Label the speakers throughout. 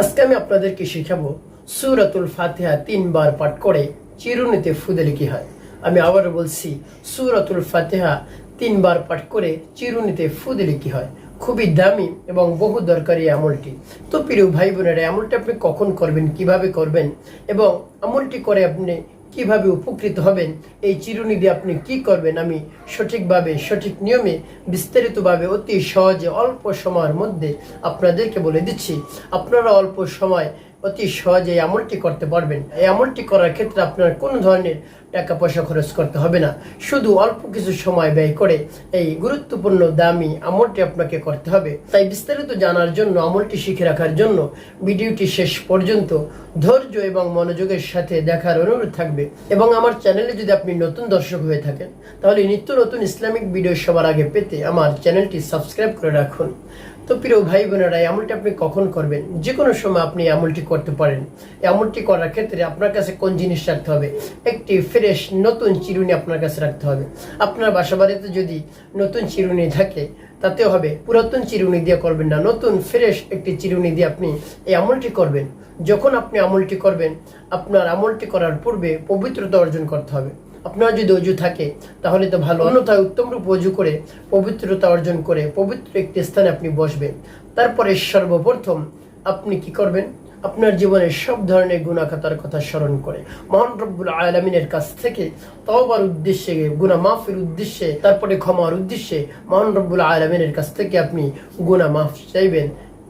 Speaker 1: আজকে আমি আপনাদেরকে শেখাবো সুরাতুল ফাতিহা তিনবার পাঠ করে চিরুনিতে ফুদেলে কি হয়। আমি আবার বলছি, সুরাতুল ফাতিহা তিনবার পাঠ করে চিরুনিতে ফুদেলে কি হয়। খুবই দামি এবং বহু দরকারি আমলটি। তো প্রিয় ভাই বোনেরা আমলটি আপনি কখন করবেন, কীভাবে করবেন এবং আমলটি করে আপনি কীভাবে উপকৃত হবেন, এই চিরুনি দিয়ে আপনি কি করবেন, আমি সঠিকভাবে, সঠিক নিয়মে, বিস্তারিতভাবে অতি সহজে অল্প সময়ের মধ্যে আপনাদেরকে বলে দিচ্ছি। আপনারা অল্প সময় অতি সহজে এই আমলটি করতে পারবেন। এই আমলটি করার ক্ষেত্রে আপনার কোনো ধরনের টাকা পয়সা খরচ করতে হবে না। শুধু অল্প কিছু সময় ব্যয় করে এই গুরুত্বপূর্ণ দামি আমলটি আপনাকে করতে হবে। তাই বিস্তারিত জানার জন্য, আমলটি শিখে রাখার জন্য ভিডিওটি শেষ পর্যন্ত ধৈর্য এবং মনোযোগের সাথে দেখার অনুরোধ থাকবে। এবং আমার চ্যানেলে যদি আপনি নতুন দর্শক হয়ে থাকেন, তাহলে নিত্য নতুন ইসলামিক ভিডিও সবার আগে পেতে আমার চ্যানেলটি সাবস্ক্রাইব করে রাখুন। তো প্রিয় ভাই বোনেরা আমলটি আপনি কখন করবেন? যে কোনো সময় আপনি আমলটি করতে পারেন। আমলটি করার ক্ষেত্রে আপনার কাছে কোন জিনিস রাখতে হবে? একটি ফ্রেশ নতুন চিরুনি আপনার কাছে রাখতে হবে। আপনার বাসা বাড়িতে যদি নতুন চিরুনি থাকে তাতেও হবে পুরাতন চিরুনি দিয়ে করবেন না, নতুন ফ্রেশ একটি চিরুনি দিয়ে আপনি এই আমলটি করবেন। যখন আপনি আমলটি করবেন, আপনার আমলটি করার পূর্বে পবিত্রতা অর্জন করতে হবে। আপনার যদি অজু থাকে, তাহলে তো ভালো। অন্যথায় উত্তম রূপ অজু করে পবিত্রতা অর্জন করে পবিত্র একটি স্থানে আপনি বসবেন। তারপরে সর্বপ্রথম আপনি কি করবেন? আপনার জীবনের সব ধরনের গুণাখাতার কথা স্মরণ করে। মহান রব্বুল আলমিনের কাছ থেকে তওবার উদ্দেশ্যে গুণা মাফের উদ্দেশ্যে, তারপরে ক্ষমার উদ্দেশ্যে মহান রব্বুল আলমিনের কাছ থেকে আপনি গুণা মাফ চাইবেন।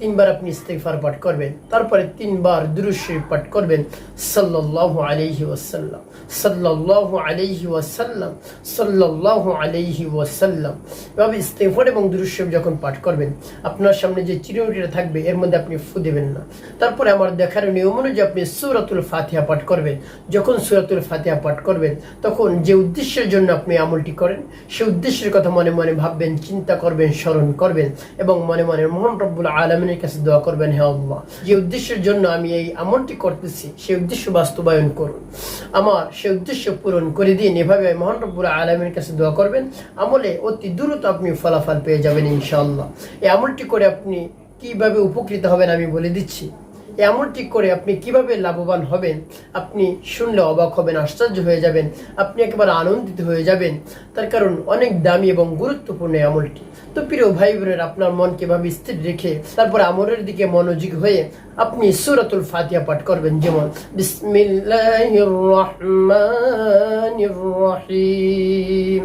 Speaker 1: তিনবার আপনি ইস্তেগফার পাঠ করবেন, তারপরে তিনবার দুরূদ শরীফ পাঠ করবেন। সাল্লাল্লাহু আলাইহি ওয়াসাল্লাম, সাল্লাল্লাহু আলাইহি ওয়াসাল্লাম, সাল্লাল্লাহু আলাইহি ওয়াসাল্লাম। এভাবে ইস্তেগফার এবং দুরূদ শরীফ যখন পাঠ করবেন, আপনার সামনে যে চিরুনিটা থাকবে, এর মধ্যে আপনি ফু দেবেন না। তারপরে আমার দেখার নিয়ম অনুযায়ী আপনি সূরাতুল ফাতিহা পাঠ করবেন। যখন সূরাতুল ফাতিহা পাঠ করবেন, তখন যে উদ্দেশ্যের জন্য আপনি আমলটি করেন, সেই উদ্দেশ্যের কথা মনে মনে ভাববেন, চিন্তা করবেন, স্মরণ করবেন এবং মনে মনে মোহান রব্বুল আলমিনের কাছে দোয়া করবেন হে আল্লাহ। যে উদ্দেশ্যের জন্য আমি এই আমলটি করতেছি সেই উদ্দেশ্য বাস্তবায়ন করুন। আমার সেই উদ্দেশ্য পূরণ করে দিন। এভাবে মহান রব্বুল আলমীর কাছে দোয়া করবেন। আমলে অতি দ্রুত আপনি ফলাফল পেয়ে যাবেন ইনশাআল্লাহ। এই আমলটি করে আপনি কীভাবে উপকৃত হবেন আমি বলে দিচ্ছি। এমনটি করে আপনি কীভাবে লাভবান হবেন? আপনি শুনলে অবাক হবেন, আশ্চর্য হয়ে যাবেন, আপনি একেবারে আনন্দিত হয়ে যাবেন। তার কারণ অনেক দামি এবং গুরুত্বপূর্ণ আমলটি তো প্রিয় ভাই বোনের আপনার মন কীভাবে স্থির রেখে, তারপর আমলের দিকে মনোযোগ হয়ে আপনি সুরাতুল ফাতিয়া পাঠ করবেন। যেমন, বিসমিল্লাহির রহমানির রহিম।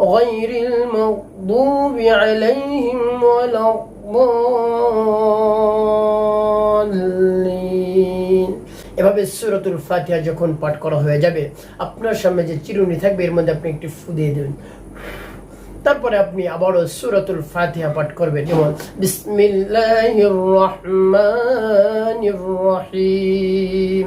Speaker 1: غير المغضوب عليهم ولا الضالين এভাবে সুরতুল ফাতিহা যখন পাঠ করা হয়ে যাবে আপনার সামনে যে চিরুনি থাকবে এর মধ্যে আপনি একটি ফু দিয়ে দেবেন তারপরে আপনি আবারও সুরাতুল ফাতিহা পাঠ করবেন যেমন বিসমিল্লাহির রহমানির রহিম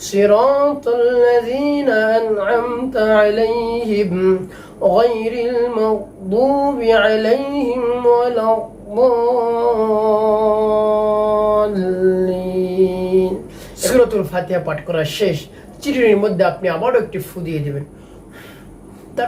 Speaker 1: صراط الذين أنعمت عليهم غير المغضوب عليهم ولا الضالين সুরতুল ফাতিহা পাঠ করা শেষ চিরুনির মধ্যে আপনি আবারও একটি ফু দিয়ে দেবেন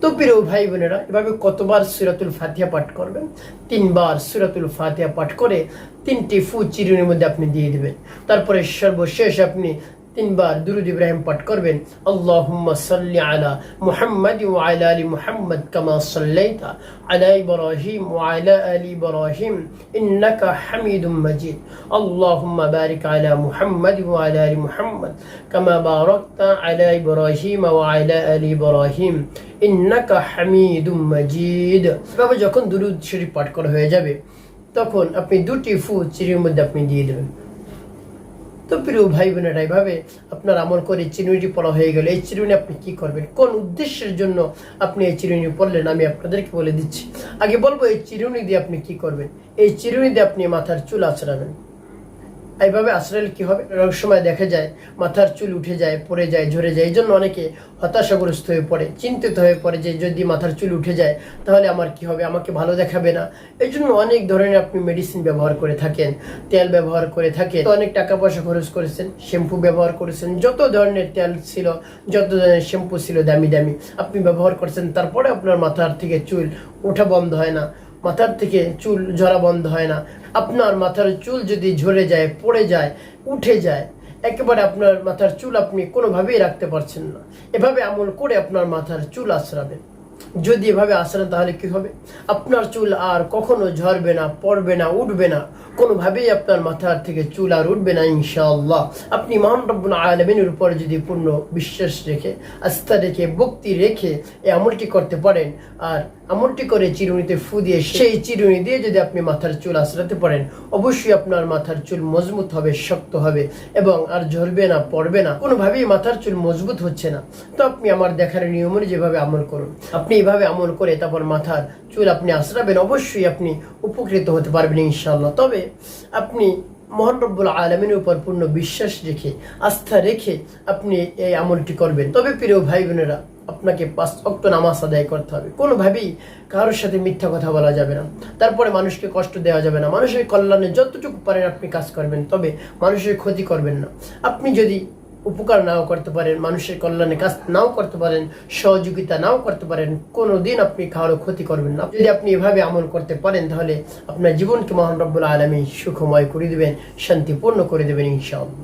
Speaker 1: তো প্রিয় ভাই বোনেরা এভাবে কতবার সুরাতুল ফাতিহা পাঠ করবেন তিনবার সুরাতুল ফাতিহা পাঠ করে তিনটি ফু চিরুনির মধ্যে আপনি দিয়ে দিবেন তারপরে সর্বশেষ আপনি তিনবার দুরুদ ইব্রাহিম পাঠ করবেন, আল্লাহুম্মা সাল্লি আলা মুহাম্মাদ ওয়া আলা আলি মুহাম্মাদ কামা সাল্লাইতা আলা ইব্রাহিম ওয়া আলা আলি ইব্রাহিম ইন্নাকা হামিদুম মাজিদ। আল্লাহুম্মা বারিক আলা মুহাম্মাদ ওয়া আলা আলি মুহাম্মাদ কামা বারাকতা আলা ইব্রাহিম ওয়া আলা আলি ইব্রাহিম ইন্নাকা হামিদুম মাজিদ। এভাবে যখন দুরুদ শরীফ পাঠ করা হয়ে যাবে, তখন আপনি দুটি ফু চিনির মধ্যে আপনি দিয়ে দেবেন। তো প্রিয় ভাই বোনেরা এভাবে আপনার আমল করে চিরুনিটি পড়া হয়ে গেলে। এই চিরুনি আপনি কি করবেন? কোন উদ্দেশ্যের জন্য আপনি এই চিরুনি পড়লেন? আমি আপনাদেরকে বলে দিচ্ছি। আগে বলব, এই চিরুনি দিয়ে আপনি কি করবেন? এই চিরুনি দিয়ে আপনি মাথার চুল আছড়াবেন এইভাবে আশ্রয় কি হবে? অনেক সময় দেখা যায়, মাথার চুল উঠে যায়, পড়ে যায়, ঝরে যায় এই জন্য অনেকে হতাশাগ্রস্ত হয়ে পড়ে, চিন্তিত হয়ে পড়ে যে যদি মাথার চুল উঠে যায়, তাহলে আমার কি হবে? আমাকে ভালো দেখাবে না। এই জন্য অনেক ধরনের আপনি মেডিসিন ব্যবহার করে থাকেন, তেল ব্যবহার করে থাকেন। অনেক টাকা পয়সা খরচ করেছেন শ্যাম্পু ব্যবহার করেছেন, যত ধরনের তেল ছিল, যত ধরনের শ্যাম্পু ছিল দামি দামি আপনি ব্যবহার করছেন, তারপরে আপনার মাথার থেকে চুল ওঠা বন্ধ হয় না। মাথার থেকে চুল ঝরা বন্ধ হয় না। আপনার মাথার চুল যদি ঝরে যায়, পড়ে যায়, উঠে যায়, একেবারে আপনার মাথার চুল আপনি কোনোভাবেই রাখতে পারছেন না। এভাবে আমল করে আপনার মাথার চুল আশ্রাবেন যদি এভাবে আসেন তাহলে কি হবে? আপনার চুল আর কখনো ঝরবে না, পড়বে না, উঠবে না। কোনোভাবেই আপনার মাথার থেকে চুল আর উঠবে না, ইনশাআল্লাহ। আপনি মহান রব্বুল আলমিনের উপর যদি পূর্ণ বিশ্বাস রেখে, আস্থা রেখে, ভক্তি রেখে এই আমলটি করতে পারেন, আর আমলটি করে চিরুনিতে ফু দিয়ে, সেই চিরুনি দিয়ে যদি আপনি মাথার চুল আশ্রাতে পারেন, অবশ্যই আপনার মাথার চুল মজবুত হবে, শক্ত হবে এবং আর ঝরবে না, পড়বে না। কোনোভাবেই মাথার চুল মজবুত হচ্ছে না। তো আপনি আমার দেখার নিয়ম যেভাবে আমল করুন। আপনি এইভাবে আমল করে তারপর মাথার চুল আপনি আশ্রাবেন অবশ্যই আপনি উপকৃত হতে পারবেন ইনশাল্লাহ তবে আপনি মহান আলমিনের উপর পূর্ণ বিশ্বাস রেখে, আস্থা রেখে আপনি এই আমলটি করবেন। তবে প্রিয় ভাই বোনেরা আপনাকে পাঁচ অক্ট নামাজ আদায় করতে হবে। কোনোভাবেই কারোর সাথে মিথ্যা কথা বলা যাবে না। তারপরে মানুষকে কষ্ট দেওয়া যাবে না। মানুষের কল্যাণে যতটুকু পারেন আপনি কাজ করবেন, তবে মানুষের ক্ষতি করবেন না। আপনি যদি উপকার নাও করতে পারেন, মানুষের কল্যাণে কাজ নাও করতে পারেন, সহযোগিতা নাও করতে পারেন কোনো দিন আপনি কারও ক্ষতি করবেন না। যদি আপনি এভাবে আমল করতে পারেন, তাহলে আপনার জীবনকে মহান রব্বুল আলমী সুখময় করে দেবেন, শান্তিপূর্ণ করে দেবেন, ইনশাআল্লাহ।